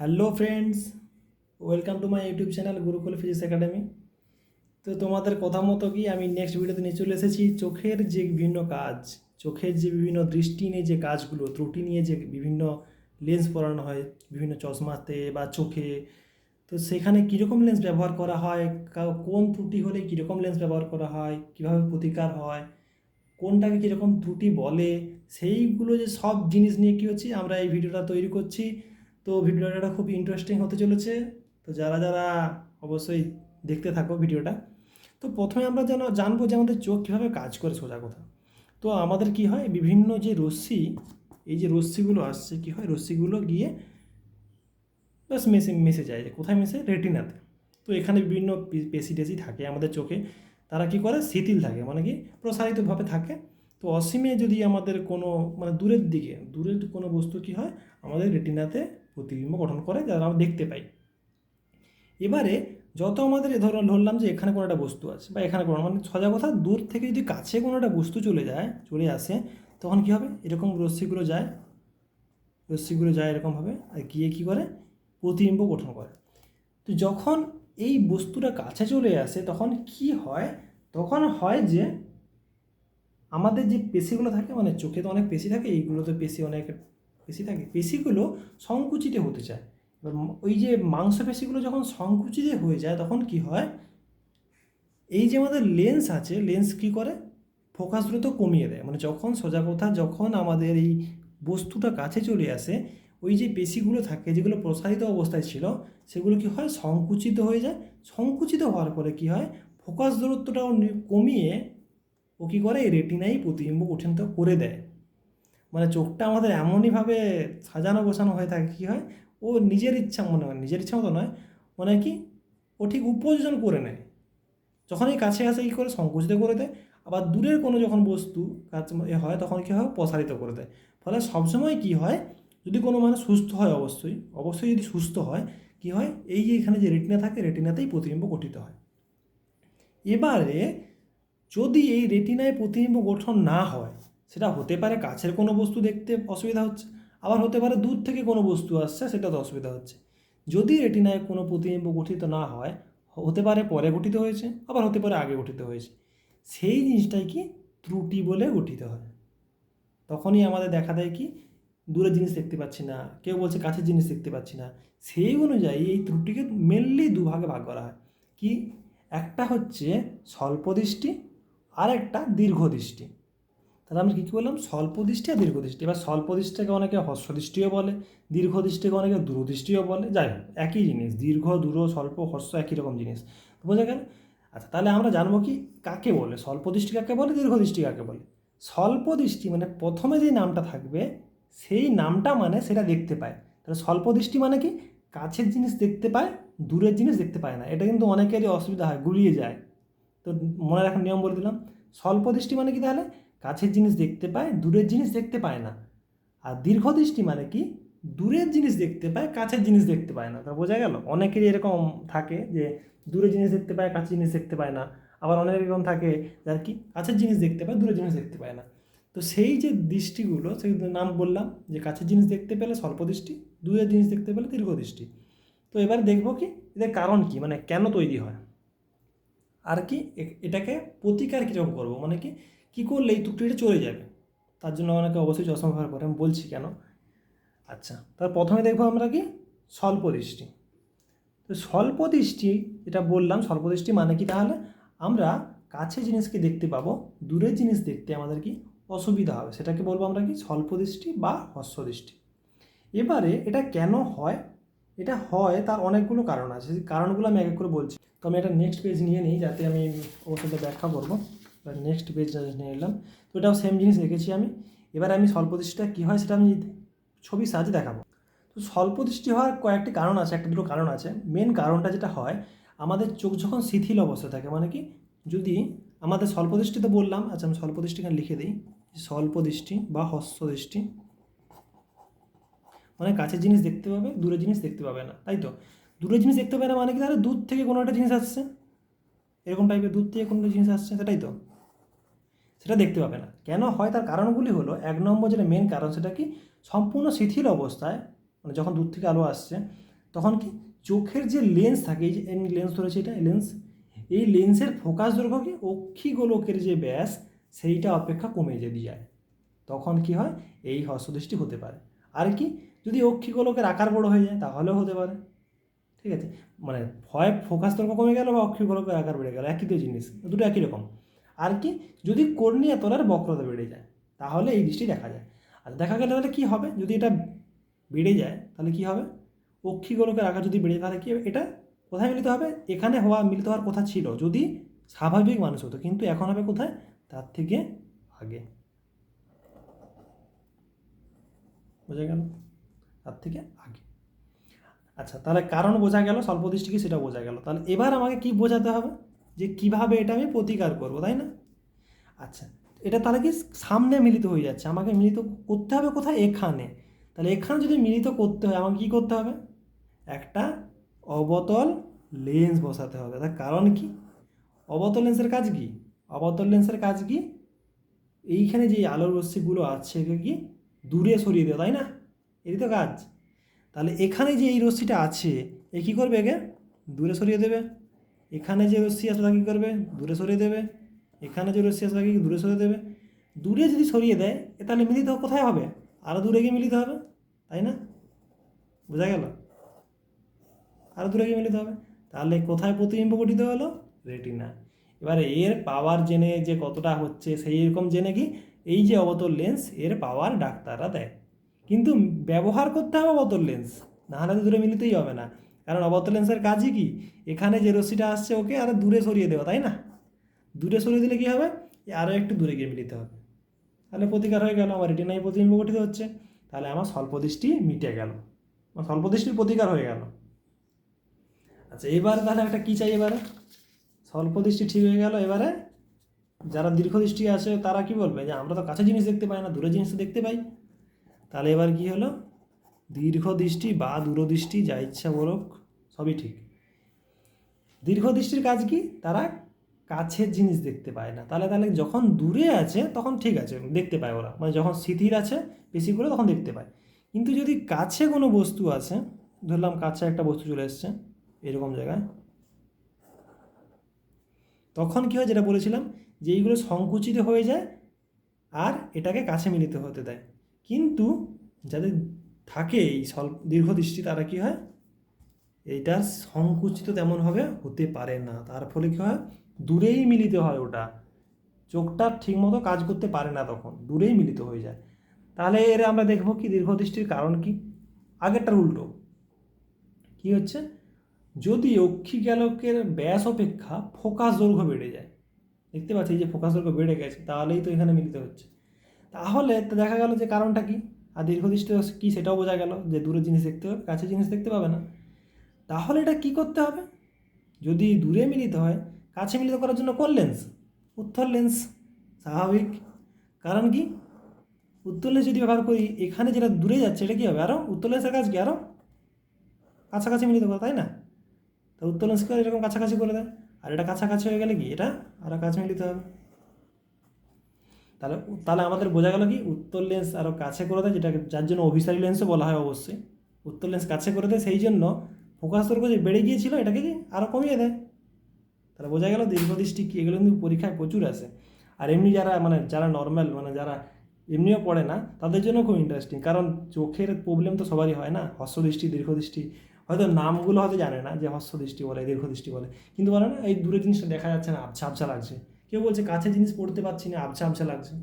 Hello friends, welcome to my YouTube channel Gurukul physics academy. তো তোমাদের কথা মতো কি আমি নেক্সট ভিডিওতে নিয়ে চলে এসেছি চোখের যে বিভিন্ন কাজ, চোখের যে বিভিন্ন দৃষ্টি নিয়ে যে কাজগুলো, ত্রুটি নিয়ে যে বিভিন্ন লেন্স পরানো হয়, বিভিন্ন চশমাতে বা চোখে, তো সেখানে কীরকম লেন্স ব্যবহার করা হয় কোন ত্রুটি হলে কীরকম লেন্স ব্যবহার করা হয়, কীভাবে প্রতিকার হয়, কোনটাকে কীরকম ত্রুটি বলে, সেইগুলো যে সব জিনিস নিয়ে কী হচ্ছে, আমরা এই ভিডিওটা তৈরি করছি। তো ভিডিওটা খুব ইন্টারেস্টিং হতে চলেছে। তো যারা যারা অবশ্যই দেখতে থাকো ভিডিওটা তো প্রথমে আমরা যেন জানব যে আমাদের চোখ কীভাবে কাজ করে সোজা কথা তো আমাদের কি হয়, বিভিন্ন যে রশ্মি, এই যে রশ্মিগুলো আসছে, কি হয়, রশ্মিগুলো গিয়ে ব্যাস মেসে মিশে যায় যে কোথায় মিশে? রেটিনাতে। তো এখানে বিভিন্ন পেশি টেশি থাকে আমাদের চোখে। তারা কি করে? শিথিল থাকে মানে কি? প্রসারিতভাবে থাকে। তো অসীমে যদি আমাদের কোনো মানে দূরের দিকে, দূরের কোনো বস্তু কি হয়? আমাদের রেটিনাতে প্রতিবিম্ব গঠন করে, যারা আমরা দেখতে পাই। এবারে যত আমাদের এ ধরনের ধরলাম যে এখানে কোনো একটা বস্তু আছে বা এখানে কোনো মানে সোজা কথা, দূর থেকে যদি কাছে কোনো একটা বস্তু চলে যায়, চলে আসে, তখন কী হবে? এরকম রশ্মিগুলো যায়। রশ্মিগুলো যায় এরকমভাবে আর গিয়ে কী করে? প্রতিবিম্ব গঠন করে। তো যখন এই বস্তুটা কাছে চলে আসে, তখন কি হয়? তখন হয় যে আমাদের যে পেশিগুলো থাকে মানে চোখে তো অনেক পেশি থাকে এইগুলো তো পেশি অনেক পেশি থাকে। পেশিগুলো সংকুচিত হতে চায়। এবার ওই যে মাংসপেশিগুলো যখন সংকুচিত হয়ে যায়, তখন কি হয়? এই যে আমাদের লেন্স আছে লেন্স কি করে? ফোকাস দ্রুত কমিয়ে দেয়। মানে যখন সোজা কথা, যখন আমাদের এই বস্তুটা কাছে চলে আসে, ওই যে পেশিগুলো থাকে, যেগুলো প্রসারিত অবস্থায় ছিল, সেগুলো কি হয়? সংকুচিত হয়ে যায়। সংকুচিত হওয়ার পরে কি হয়? ফোকাস দূরত্বটাও কমিয়ে ও কী করে? রেটিনাই প্রতিবিম্ব গঠিত করে দেয়। মানে চোখটা আমাদের এমনইভাবে সাজানো গোছানো হয়ে থাকে, কী হয়? ও নিজের ইচ্ছা মনে হয়, নিজের ইচ্ছা মতো নয় মানে কি? ও ঠিক উপযোজন করে নেয়। যখনই কাছে আসে কী করে? সংকুচিত করে দেয়। আবার দূরের কোনো যখন বস্তু এ হয়, তখন কী হয়? প্রসারিত করে দেয়। ফলে সবসময় কী হয়? যদি কোনো মানুষ সুস্থ হয় অবশ্যই অবশ্যই যদি সুস্থ হয়, কী হয়? এই যে এখানে যে রেটিনা থাকে রেটিনাতেই প্রতিবিম্ব গঠিত হয়। এবারে যদি এই রেটিনায় প্রতিবিম্ব গঠন না হয় সেটা হতে পারে কাছের কোনো বস্তু দেখতে অসুবিধা হচ্ছে, আবার হতে পারে দূর থেকে কোনো বস্তু আসছে সেটাতে অসুবিধা হচ্ছে। যদি রেটিনায় কোনো প্রতিবিম্ব গঠিত না হয়, হতে পারে পরে গঠিত হয়েছে, আবার হতে পারে আগে গঠিত হয়েছে। সেই জিনিসটাই কি? ত্রুটি বলে গঠিত হয়। তখনই আমাদের দেখা দেয় কি? দূরের জিনিস দেখতে পাচ্ছি না, কেউ বলছে কাছের জিনিস দেখতে পাচ্ছি না। সেই অনুযায়ী এই ত্রুটিকে মেনলি দুভাগে ভাগ করা হয়। কি? একটা হচ্ছে স্বল্প দৃষ্টি আর একটা দীর্ঘ দৃষ্টি। তাহলে আমরা কী কী বললাম? স্বল্প দৃষ্টি আর দীর্ঘ দৃষ্টি এবার স্বল্প দৃষ্টিকে অনেকে হস্য দৃষ্টিও বলে দীর্ঘ দৃষ্টিকে অনেকে দূরদৃষ্টিও বলে। যাই হোক, একই জিনিস, দীর্ঘ, দূর, স্বল্প হস্য একই রকম জিনিস। বোঝা গেল? আচ্ছা তাহলে আমরা জানব কি কাকে বলে? স্বল্প দৃষ্টি কাকে বলে দীর্ঘ দৃষ্টি কাকে বলে? স্বল্প দৃষ্টি মানে প্রথমে যে নামটা থাকবে, সেই নামটা মানে সেটা দেখতে পায়। তাহলে স্বল্প দৃষ্টি মানে কি? কাছের জিনিস দেখতে পায়, দূরের জিনিস দেখতে পায় না। এটা কিন্তু অনেকেরই অসুবিধা হয়, গুলিয়ে যায়। তো মনে রাখার নিয়ম বলে দিলাম। স্বল্প দৃষ্টি মানে কি তাহলে? কাছের জিনিস দেখতে পায় দূরের জিনিস দেখতে পায় না আর দীর্ঘ দৃষ্টি মানে কি দূরের জিনিস দেখতে পায় কাছের জিনিস দেখতে পায় না তা বোঝা গেল অনেকেরই এরকম থাকে যে দূরের জিনিস দেখতে পায় কাছের জিনিস দেখতে পায় না আবার অনেক এরকম থাকে যার কি কাছের জিনিস দেখতে পায় দূরের জিনিস দেখতে পায় না তো সেই যে দৃষ্টিগুলো সেই নাম বললাম যে কাছের জিনিস দেখতে পেলে স্বল্প দৃষ্টি দূরের জিনিস দেখতে পেলে দীর্ঘ দৃষ্টি তো এবার দেখব কি এদের কারণ কি মানে কেন তৈরি হয় আর কি এটাকে প্রতিকার কীরকম করব? মানে কি, কী করলে এই ত্রুটিটা চলে যাবে? তার জন্য অনেকে অবশ্যই চশমা ব্যবহার করে, আমি বলছি কেন? আচ্ছা তার প্রথমে দেখব আমরা কি স্বল্প দৃষ্টি তো স্বল্প দৃষ্টি যেটা বললাম স্বল্প দৃষ্টি মানে কি? তাহলে আমরা কাছে জিনিসকে দেখতে পাবো, দূরের জিনিস দেখতে আমাদের কি অসুবিধা হবে। সেটাকে বলব আমরা কি স্বল্প দৃষ্টি বা হস্য দৃষ্টি এবারে এটা কেন হয়? এটা হয়, তার অনেকগুলো কারণ আছে। কারণগুলো আমি এক এক করে বলছি। তো আমি একটা নেক্সট পেজ নিয়ে নিই, যাতে আমি সাথে ব্যাখ্যা করব। নেক্সট পেজ নিয়ে নিলাম তো এটাও সেম জিনিস রেখেছি আমি। এবার আমি স্বল্প দৃষ্টিটা কী হয় সেটা আমি ছবি সাহায্যে দেখাবো। তো স্বল্প দৃষ্টি হওয়ার কয়েকটি কারণ আছে, একটা দুটো কারণ আছে। মেন কারণটা যেটা হয়, আমাদের চোখ যখন শিথিল অবস্থায় থাকে মানে কি? যদি আমাদের স্বল্প দৃষ্টিতে বললাম আচ্ছা আমি স্বল্প দৃষ্টি লিখে দিই। স্বল্প দৃষ্টি বা হস্ত দৃষ্টি মানে কাছের জিনিস দেখতে পাবে, দূরের জিনিস দেখতে পাবে না, তাই তো? দূরের জিনিস দেখতে পাবে না মানে কি তাহলে দূর থেকে কোনো একটা জিনিস আসছে? এরকম টাইপের দূর থেকে কোনো জিনিস আসছে, সেটাই তো। সেটা দেখতে পাবে না। কেন? হয় তার কারণগুলি হলো, এক নম্বর যেটা মেন কারণ সেটা কি? সম্পূর্ণ শিথিল অবস্থায় মানে যখন দূর থেকে আলো আসছে, তখন কি? চোখের যে লেন্স থাকে, এই যে লেন্স ধরেছে এটা লেন্স এই লেন্সের ফোকাস দৈর্ঘ্য কি? অক্ষিগোলকের যে ব্যাস, সেইটা অপেক্ষা কমে যদি যায়, তখন কি হয়? এই হস্যদৃষ্টি হতে পারে। আর কি? যদি অক্ষিগোলকের আকার বড় হয়ে যায়, তাহলেও হতে পারে। ঠিক আছে? মানে হয় ফোকাস দৈর্ঘ্য কমে গেল বা অক্ষিগোলকের আকার বেড়ে গেল, একই তো জিনিস, দুটো একই রকম। আর কি, যদি কর্নিয়া তলার বক্রতা বেড়ে যায়, তাহলে এই দৃষ্টি দেখা যায়। আর দেখা গেলে তাহলে কী হবে? যদি এটা বেড়ে যায়, তাহলে কী হবে? অক্ষিগোলকের আকার যদি বেড়ে যায়, তাহলে কি? এটা কোথায় মিলিত হবে? এখানে হওয়া, মিলিত হওয়ার কথা ছিল। যদি স্বাভাবিক মানুষ হতো, কিন্তু এখন হবে কোথায়? তার থেকে আগে। বোঝা গেল? তার থেকে আগে। আচ্ছা তাহলে কারণ বোঝা গেল, স্বল্প দৃষ্টি কি সেটা বোঝা গেল। তাহলে এবার আমাকে কি বোঝাতে হবে? যে কীভাবে এটা আমি প্রতিকার করব, তাই না? আচ্ছা এটা তাহলে কি সামনে মিলিত হয়ে যাচ্ছে। আমাকে মিলিত করতে হবে কোথায়? এখানে। তাহলে এখানে যদি মিলিত করতে হয়, আমাকে কী করতে হবে? একটা অবতল লেন্স বসাতে হবে। তার কারণ কি? অবতল লেন্সের কাজ কি? অবতল লেন্সের কাজ কি? এইখানে যে আলোর রশ্মিগুলো আছে একে কি? দূরে সরিয়ে দেওয়া, তাই না? এরই তো কাজ। তাহলে এখানে যে এই রশ্মিটা আছে, এ কী করবে একে? দূরে সরিয়ে দেবে। এখানে যে রশ্মি আছে তা কী করবে? দূরে সরিয়ে দেবে। এখানে যে রশ্মি আছে তাকে দূরে সরিয়ে দেবে? দূরে যদি সরিয়ে দেয়, এ তাহলে মিলিত কোথায় হবে? আরও দূরে গিয়ে মিলিত হবে, তাই না? বোঝা গেল? আরও দূরে গিয়ে মিলিত হবে। তাহলে কোথায় প্রতিবিম্ব গঠিত হলো? রেটিনা। এবারে এর পাওয়ার জেনে যে কতটা হচ্ছে সেই রকম জেনে কি? এই যে অবতল লেন্স এর পাওয়ার ডাক্তাররা দেয় কিন্তু ব্যবহার করতে হবে অবতল লেন্স নাহলে তো দূরে মিলিতেই হবে না। কারণ অবতল লেন্সের কাজই কি? এখানে যে রশ্মিটা আসছে ওকে আরও দূরে সরিয়ে দেওয়া, তাই না? দূরে সরিয়ে দিলে কী হবে? আরও একটু দূরে গিয়ে মিলিতে হবে। তাহলে প্রতিকার হয়ে গেল, আমার রেটিনায় প্রতিবিম্ব গঠিত হচ্ছে। তাহলে আমার স্বল্প দৃষ্টি মিটে গেল। আমার স্বল্প দৃষ্টির প্রতিকার হয়ে গেল। আচ্ছা এবারে তাহলে একটা কী চাই এবারে? স্বল্প দৃষ্টি ঠিক হয়ে গেল এবারে? যারা দীর্ঘ দৃষ্টি আছে, তারা কি বলবে? যে আমরা তো কাছে জিনিস দেখতে পাই না, দূরে জিনিস দেখতে পাই। তাহলে এবার কি হলো? দীর্ঘ দৃষ্টি বা দূরদৃষ্টি যা ইচ্ছা বলুক সবই ঠিক। দীর্ঘ দৃষ্টির কাজ কি? তারা কাছের জিনিস দেখতে পায় না। তাহলে তাহলে যখন দূরে আছে, তখন ঠিক আছে, দেখতে পায় ওরা। মানে যখন স্থিতির আছে, বেশি করে তখন দেখতে পায়। কিন্তু যদি কাছে কোনো বস্তু আছে, ধরলাম কাছে একটা বস্তু চলে এসছে, এরকম জায়গায়, তখন কী হয়, যেটা বলেছিলাম, যে এইগুলো সংকুচিত হয়ে যায় আর এটাকে কাছে মিলিত হতে দেয়। কিন্তু যাদের থাকে এই স্বল্প দীর্ঘদৃষ্টি তারা কী হয়? এইটা সংকুচিত তেমনভাবে হতে পারে না। তার ফলে কী হয়? দূরেই মিলিত হয় ওটা। চোখটা ঠিকমতো কাজ করতে পারে না তখন। দূরেই মিলিত হয়ে যায়। তাহলে এর আমরা দেখব কি দীর্ঘদৃষ্টির কারণ কি? আগেরটার উল্টো। কি হচ্ছে? যদি অক্ষিগ্যালকের ব্যাস অপেক্ষা ফোকাস দৈর্ঘ্য বেড়ে যায়, দেখতে পাচ্ছি যে ফোকাস দৈর্ঘ্য বেড়ে গেছে, তাহলেই তো এখানে মিলিত হচ্ছে। তাহলে দেখা গেল যে কারণটা কি? আর দীর্ঘদৃষ্টি কী সেটাও বোঝা গেল যে দূরে জিনিস দেখতে হবে কাছে জিনিস দেখতে পাবে না। তাহলে এটা কি করতে হবে? যদি দূরে মিলিত হয়, কাছে মিলিত করার জন্য কোন লেন্স উত্তর লেন্স স্বাভাবিক। কারণ কি? উত্তর লেন্স যদি ব্যবহার করি, এখানে যেটা দূরে যাচ্ছে, এটা কী হবে? আরও উত্তর লেন্সের কাজ কি? আরও কাছাকাছি মিলিত করে, তাই না? তো উত্তর লেন্স করে? এরকম কাছাকাছি করে দেয়। আর এটা কাছাকাছি হয়ে গেলে কি? এটা আরও কাছে মিলিত হবে। তাহলে তাহলে আমাদের বোঝা গেল কি? উত্তর লেন্স আরও কাছে করে দেয়, যেটাকে, যার জন্য অভিসারী লেন্সও বলা হয় অবশ্যই। উত্তর লেন্স কাছে করে দেয়, সেই জন্য ফোকাস দৈর্ঘ্য যে বেড়ে গিয়েছিল, এটাকে কি আরও কমিয়ে দেয়? তাহলে বোঝা গেল দীর্ঘদৃষ্টি কী, এগুলো কিন্তু পরীক্ষায় প্রচুর আসে আর এমনি যারা মানে যারা নর্মাল মানে যারা এমনিও পড়ে না, তাদের জন্য খুব ইন্টারেস্টিং কারণ চোখের প্রবলেম তো সবারই হয় না হস্যদৃষ্টি দীর্ঘদৃষ্টি, হয়তো নামগুলো হয়তো জানে না যে হস্যদৃষ্টি বলে, দীর্ঘদৃষ্টি বলে। কিন্তু বলে না, এই দূরের জিনিসটা দেখা যাচ্ছে না, আবছা আবছা লাগছে। কেউ বলছে কাছে জিনিস পড়তে পারছি না, আবছা আবছা লাগছে।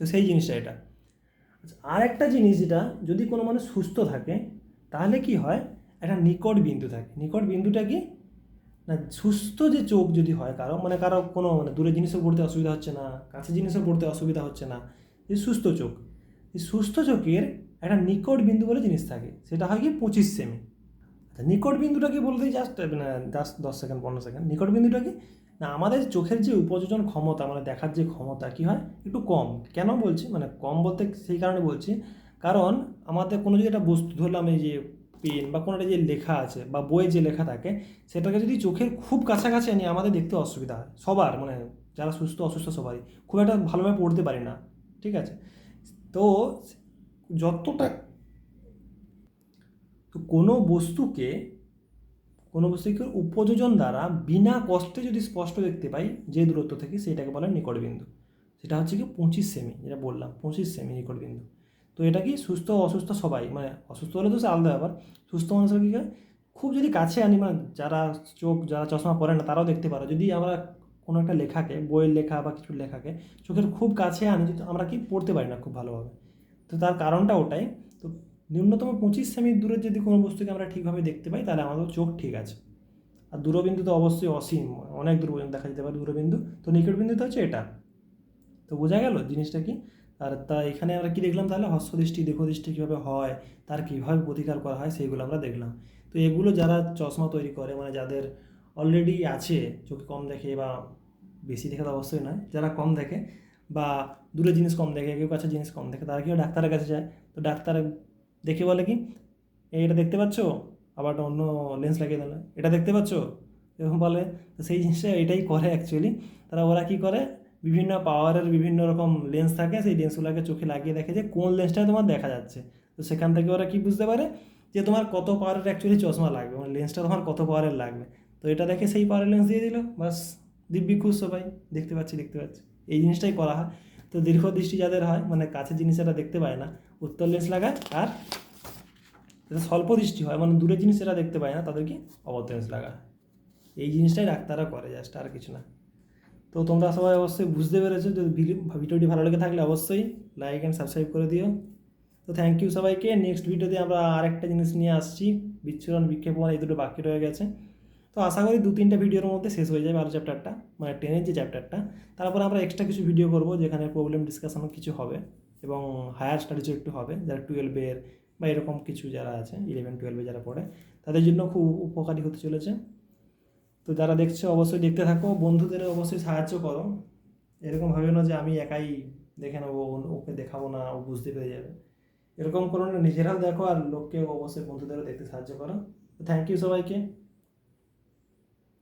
তো সেই জিনিসটা এটা। আচ্ছা আর একটা জিনিস যেটা, যদি কোনো মানুষ সুস্থ থাকে, তাহলে কি হয়? একটা নিকট বিন্দু থাকে। নিকট বিন্দুটা কি? না, সুস্থ যে চোখ যদি হয় কারও মানে কারও কোনো মানে দূরে জিনিসও পড়তে অসুবিধা হচ্ছে না কাছে জিনিসও পড়তে অসুবিধা হচ্ছে না, যে সুস্থ চোখ। এই সুস্থ চোখের একটা নিকট বিন্দু বলে জিনিস থাকে। সেটা হয় কি? পঁচিশ সেমি। আচ্ছা নিকট বিন্দুটা কি বলতেই জাস্ট মানে জাস্ট দশ সেকেন্ড, পনেরো সেকেন্ড। নিকট বিন্দুটা কি? না, আমাদের চোখের যে উপযোজন ক্ষমতা মানে দেখার যে ক্ষমতা, কি হয়? একটু কম। কেন বলছি? মানে কম বলতে সেই কারণে বলছি, কারণ আমাদের কোনো যদি একটা বস্তু ধরলাম এই যে পেন বা কোনো একটা যে লেখা আছে বা বইয়ে যে লেখা থাকে, সেটাকে যদি চোখের খুব কাছাকাছি আনি, আমাদের দেখতে অসুবিধা হয়। সবার মানে যারা সুস্থ, অসুস্থ সবারই। খুব একটা ভালোভাবে পড়তে পারি না। ঠিক আছে? তো যতটা, তো কোনো বস্তুকে কোনো বস্তুকে উপযোজন দ্বারা বিনা কষ্টে যদি স্পষ্ট দেখতে পাই, যে দূরত্ব থেকে সেটাকে বলে নিকটবিন্দু। সেটা হচ্ছে কি পঁচিশ সেমি, যেটা বললাম, পঁচিশ সেমি নিকটবিন্দু। তো এটা কি সুস্থ অসুস্থ সবাই? মানে অসুস্থ হলে তো সে আলাদা ব্যাপার। সুস্থ মানুষের কী খুব যদি কাছে আনি মানে যারা চোখ, যারা চশমা পরে না, তারাও দেখতে পারো। যদি আমরা কোনো একটা লেখাকে, বইয়ের লেখা বা কিছু লেখাকে চোখের খুব কাছে আনি আমরা কি পড়তে পারি না খুব ভালোভাবে? তো তার কারণটা ওটাই। তো ন্যূনতম পঁচিশ সেমির দূরে যদি কোনো বস্তুকে আমরা ঠিকভাবে দেখতে পাই, তাহলে আমাদের চোখ ঠিক আছে। আর দূরবিন্দু তো অবশ্যই অসীম, অনেক দূর পর্যন্ত দেখা যেতে পারে দূরবিন্দু। তো নিকট বিন্দু তো হচ্ছে এটা। তো বোঝা গেল জিনিসটা কি? আর তা এখানে আমরা কি দেখলাম তাহলে? হস্যদৃষ্টি দেখদৃষ্টি কীভাবে হয়, তার কীভাবে প্রতিকার করা হয়, সেইগুলো আমরা দেখলাম। তো এগুলো যারা চশমা তৈরি করে মানে যাদের অলরেডি আছে, চোখে কম দেখে বা বেশি দেখে তো অবশ্যই নয়, যারা কম দেখে বা দূরে জিনিস কম দেখে, কেউ কাছে জিনিস কম দেখে, তারা কেউ ডাক্তারের কাছে যায়। তো ডাক্তার দেখে বলে কি এটা দেখতে পাচ্ছ? আবার অন্য লেন্স লাগিয়ে দিলে। এটা দেখতে পাচ্ছ? এরকম বলে। তো সেই জিনিসটা এটাই করে অ্যাকচুয়ালি তারা ওরা কী করে? বিভিন্ন পাওয়ারের বিভিন্ন রকম লেন্স থাকে, সেই লেন্সগুলোকে চোখে লাগিয়ে দেখে যে কোন লেন্সটা তোমার দেখা যাচ্ছে। তো সেখান থেকে ওরা কি বুঝতে পারে? যে তোমার কত পাওয়ারের অ্যাকচুয়ালি চশমা লাগবে মানে লেন্সটা তোমার কত পাওয়ারের লাগবে। তো এটা দেখে সেই পাওয়ারের লেন্স দিয়ে দিল। বাস দিব্যি খুশ সবাই। দেখতে পাচ্ছি দেখতে পাচ্ছি। এই জিনিসটাই করা হয়। তো দীর্ঘ দৃষ্টি যাদের হয় মানে কাছে জিনিস এটা দেখতে পায় না উত্তর লেন্স লাগায় আর যাদের স্বল্প দৃষ্টি হয় মানে দূরের জিনিস এরা দেখতে পায় না, তাদেরকে অবত লেন্স লাগায়। এই জিনিসটাই ডাক্তাররা করে জাস্ট আর কিছু না। তো তোমরা সবাই অবশ্যই বুঝতে পেরেছ যদি ভিডিও- ভিডিওটি ভালো লেগে থাকলে অবশ্যই লাইক অ্যান্ড সাবস্ক্রাইব করে দিও। তো থ্যাংক ইউ সবাইকে। নেক্সট ভিডিওতে আমরা আরেকটা জিনিস নিয়ে আসছি, বিচ্ছুরণ, বিক্ষেপণ, এই দুটো বাকি রয়ে গেছে। তো আশা করি দু তিনটা ভিডিওর মধ্যে শেষ হয়ে যাবে আরও চ্যাপ্টারটা মানে টেনের যে চ্যাপ্টারটা তারপর আমরা এক্সট্রা কিছু ভিডিও করব, যেখানে প্রবলেম ডিসকাশন কিছু হবে। এবং হায়ার স্টাডিজও একটু হবে, যারা টুয়েলভের বা এরকম কিছু যারা আছে ইলেভেন টুয়েলভে যারা পড়ে, তাদের জন্য খুব উপকারী হতে চলেছে। তো যারা দেখছ, অবশ্যই দেখতে থাকো। বন্ধুদের অবশ্যই সাহায্য করো। এরকম ভাবে না যে আমি একাই দেখে নেব ওকে দেখাবো না, ও বুঝতে পেরে যাবে। এরকম করো না, নিজেরাও দেখো আর লোককে অবশ্যই বন্ধুদেরও দেখতে সাহায্য করো। থ্যাংক ইউ সবাইকে।